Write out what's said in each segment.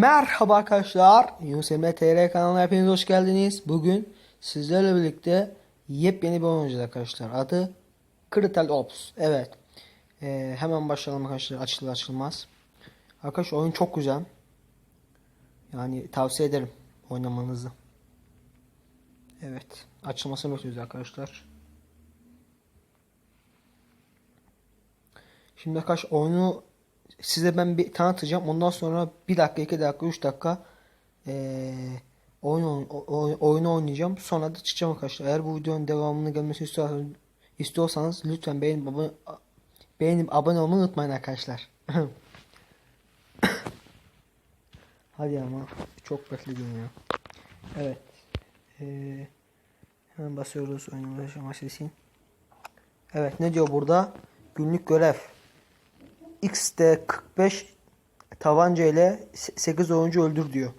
Merhaba arkadaşlar. Yunus Emre TR kanalına hepiniz hoş geldiniz. Bugün sizlerle birlikte yepyeni bir oyun oynayacağız arkadaşlar. Adı Critical Ops. Evet. Ee, hemen başlayalım arkadaşlar. Açılır açılmaz. Arkadaşlar oyun çok güzel. Yani tavsiye ederim oynamanızı. Evet. Açılmasını bekliyoruz arkadaşlar. Şimdi arkadaşlar oyunu size ben bir tanıtacağım. Ondan sonra 1 dakika, 2 dakika, 3 dakika eee oyun, oyun, oyun, oyunu oynayacağım. Sonra da çıkacağım arkadaşlar. Eğer bu videonun devamını gelmesi istiyorsanız, istiyorsanız lütfen beğenip abone, beğenip abone olmayı unutmayın arkadaşlar. Hadi ama çok bekledim ya. Evet. Eee hemen basıyoruz oyunumuza sesin. Evet ne diyor burada? Günlük görev. X'de 45 tabanca ile 8 oyuncu öldür diyor.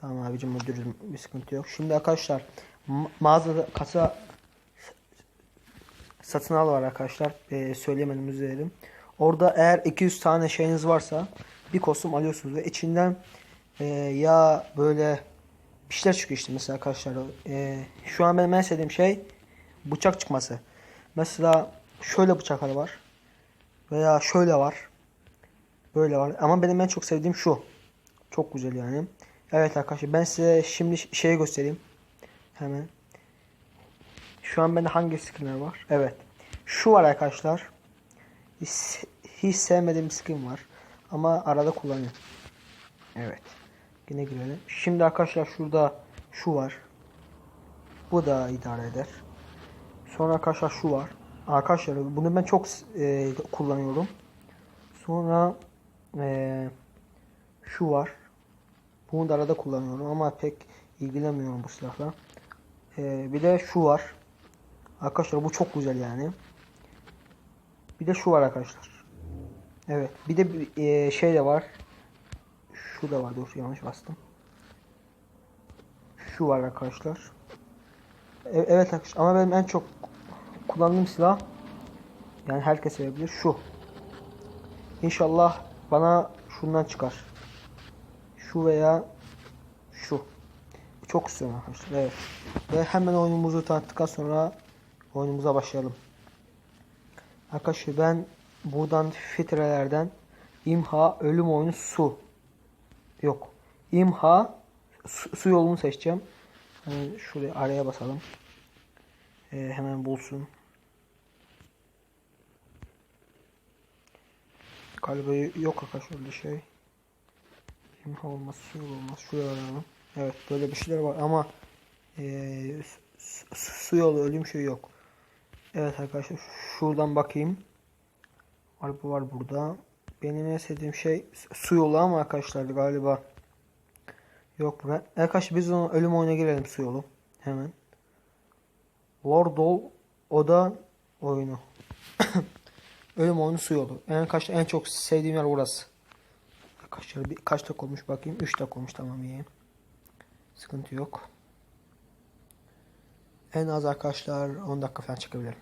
Tamam abicim öldürürüm bir sıkıntı yok. Şimdi arkadaşlar ma- mağazada kasa satın al var arkadaşlar. Ee, söyleyemedim üzere. Orada eğer 200 tane şeyiniz varsa bir kostüm alıyorsunuz ve içinden e, ya böyle bir şeyler çıkıyor işte mesela arkadaşlar. E, şu an benim en sevdiğim şey bıçak çıkması. Mesela şöyle bıçaklar var. Veya şöyle var. Böyle var. Ama benim en çok sevdiğim şu. Çok güzel yani. Evet arkadaşlar ben size şimdi şeyi göstereyim. Hemen. Şu an bende hangi skinler var? Evet. Şu var arkadaşlar. Hiç, hiç sevmediğim skin var. Ama arada kullanıyorum. Evet. Yine girelim. Şimdi arkadaşlar şurada şu var. Bu da idare eder. Sonra arkadaşlar şu var. Arkadaşlar bunu ben çok e, kullanıyorum. Sonra e, şu var. Bunu da arada kullanıyorum ama pek ilgilenmiyorum bu silahla. E, bir de şu var. Arkadaşlar bu çok güzel yani. Bir de şu var arkadaşlar. Evet. Bir de e, şey de var. Şu da var. Dur yanlış bastım. Şu var arkadaşlar. E- evet arkadaşlar ama benim en çok kullandığım silah yani herkes sevebilir şu. İnşallah bana şundan çıkar. Şu veya şu. Çok istiyorum arkadaşlar. Evet. Ve hemen oyunumuzu tanıttıktan sonra oyunumuza başlayalım. Arkadaşlar ben buradan filtrelerden imha ölüm oyunu su. Yok. İmha su, su yolunu seçeceğim. Hemen şuraya araya basalım. Ee, hemen bulsun. Galiba yok arkadaşlar şey. İmha olmaz, su olmaz. Şuraya arayalım. Evet böyle bir şeyler var ama ee, su, su- su yolu ölüm şey yok. Evet arkadaşlar şuradan bakayım. Araba var burada. Benim en sevdiğim şey su yolu ama arkadaşlar galiba yok. Ben, arkadaşlar biz onu ölüm oyuna girelim su yolu. Hemen. Lordol Oda oyunu. Ölüm oyunu su yolu. En kaç en çok sevdiğim yer burası. Arkadaşlar bir kaç dakika olmuş bakayım. 3 dakika olmuş tamam iyi. Sıkıntı yok. En az arkadaşlar 10 dakika falan çekebilirim.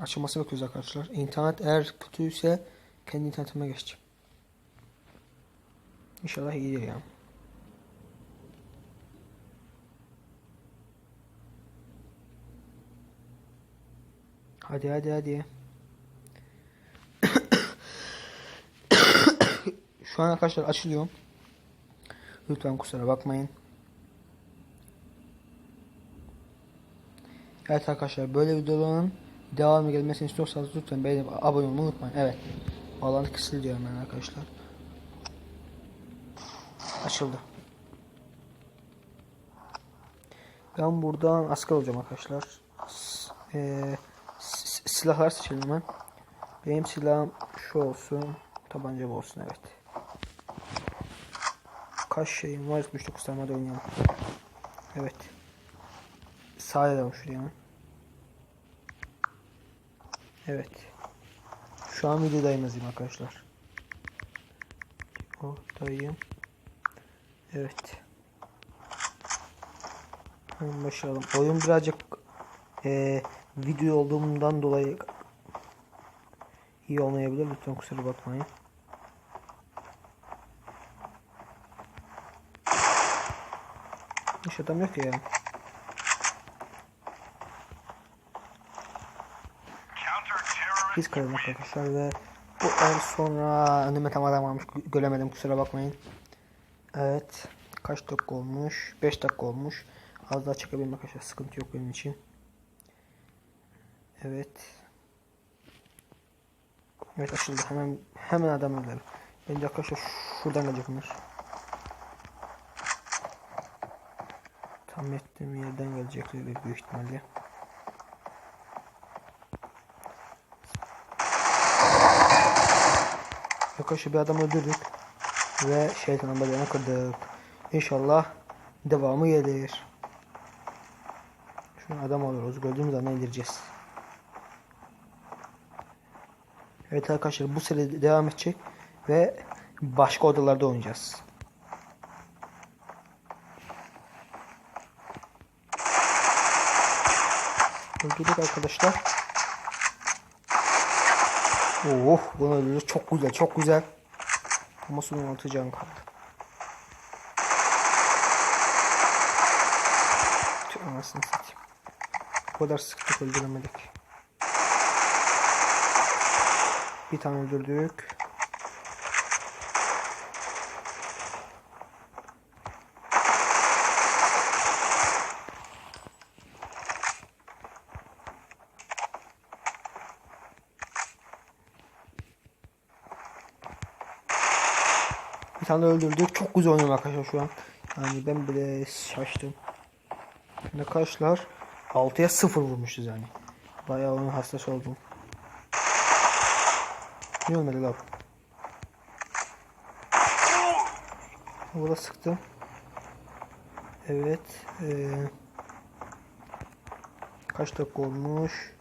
Açılması bekliyoruz arkadaşlar. İnternet eğer kötüyse kendi internetime geçeceğim. İnşallah iyidir ya. Hadi hadi hadi. Şu an arkadaşlar açılıyor. Lütfen kusura bakmayın. Evet arkadaşlar böyle videoların devamı gelmesini istiyorsanız lütfen beğenip abone olmayı unutmayın. Evet. Bağlantı kesildi diyorum ben arkadaşlar. Açıldı. Ben buradan asker olacağım arkadaşlar. Eee, silahlar seçelim hemen. Benim silahım şu olsun. Tabanca bu olsun evet. Kaç şeyim var? 79 tane hadi oynayalım. Evet. Sağa devam şuraya hemen. Evet. Şu an videodayım yazayım arkadaşlar. Oradayım. Evet. Hemen başlayalım. Oyun birazcık eee video olduğumdan dolayı iyi olmayabilir. Lütfen kusura bakmayın. Hiç adam yok ya. Biz kazandık arkadaşlar ve bu el sonra önüme tam adam varmış göremedim kusura bakmayın. Evet kaç dakika olmuş 5 dakika olmuş az daha çıkabilmek arkadaşlar sıkıntı yok benim için. Evet. Evet açıldı hemen hemen adam öldürelim. Bence arkadaşlar şuradan gelecek bunlar. Tam ettiğim yerden gelecekler büyük ihtimalle. Arkadaşlar bir adam öldürdük. Ve şeytanın bacağını kırdık. İnşallah devamı gelir. Şu adam alıyoruz. Gördüğümüz anda indireceğiz. Evet arkadaşlar bu seri devam edecek. Ve başka odalarda oynayacağız. Öldürdük arkadaşlar. Oh bunu öldürdük. Çok güzel çok güzel. Ama son 6 can kaldı. Tüh, Anasını satayım. Bu kadar sıktık öldüremedik. Bir tane öldürdük. Bir tane öldürdük. Çok güzel oynuyor arkadaşlar şu an. Yani ben bile şaştım. Ne kaçlar? 6'ya 0 vurmuşuz yani. Bayağı oyun hastası oldum. Niye ölmedi lav? Burada sıktım. Evet. Ee, kaç dakika olmuş?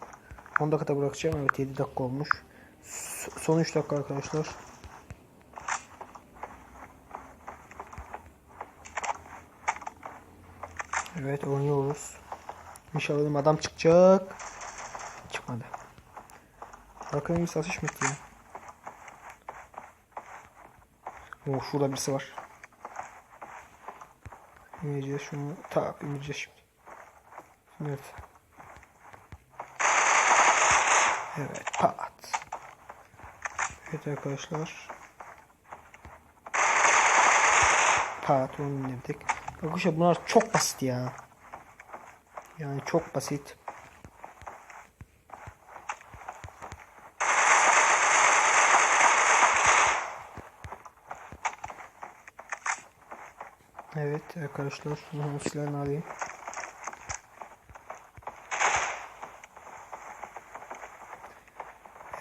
10 dakikada bırakacağım. Evet 7 dakika olmuş. Son 3 dakika arkadaşlar. Evet oynuyoruz. İnşallah adam çıkacak. Çıkmadı. Bakın satış mı etti ya? Oh şurada birisi var. İneceğiz şunu. Tak ineceğiz şimdi. Evet. Evet pat. Evet arkadaşlar. Pat onu indirdik. Arkadaşlar bunlar çok basit ya. Yani çok basit. Evet arkadaşlar silahını alayım.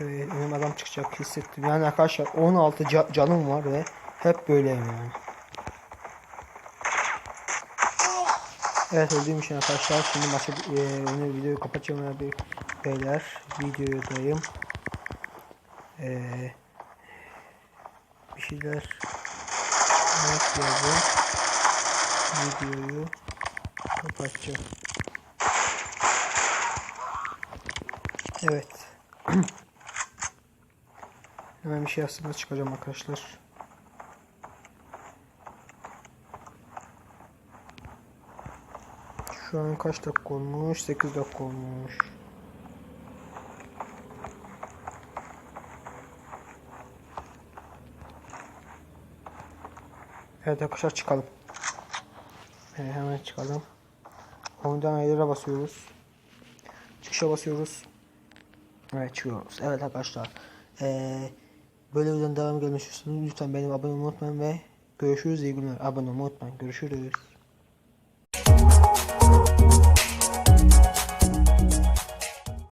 Evet benim adam çıkacak hissettim. Yani arkadaşlar 16 ca- canım var ve hep böyleyim yani. Evet öldüğüm için arkadaşlar şimdi maçı e, onu videoyu kapatacağım abi beyler videodayım. E, bir şeyler evet yazdım. Videoyu kapatacağım. Evet. Hemen bir şey aslında çıkacağım arkadaşlar. Şu an kaç dakika olmuş? 8 dakika olmuş. Evet arkadaşlar çıkalım. Evet, hemen çıkalım. Oyundan ayrıra basıyoruz. Çıkışa basıyoruz. Evet çıkıyoruz. Evet arkadaşlar. Ee, böyle videonun devam istiyorsanız lütfen benim abone olmayı unutmayın ve görüşürüz. İyi günler. Abone olmayı unutmayın. Görüşürüz.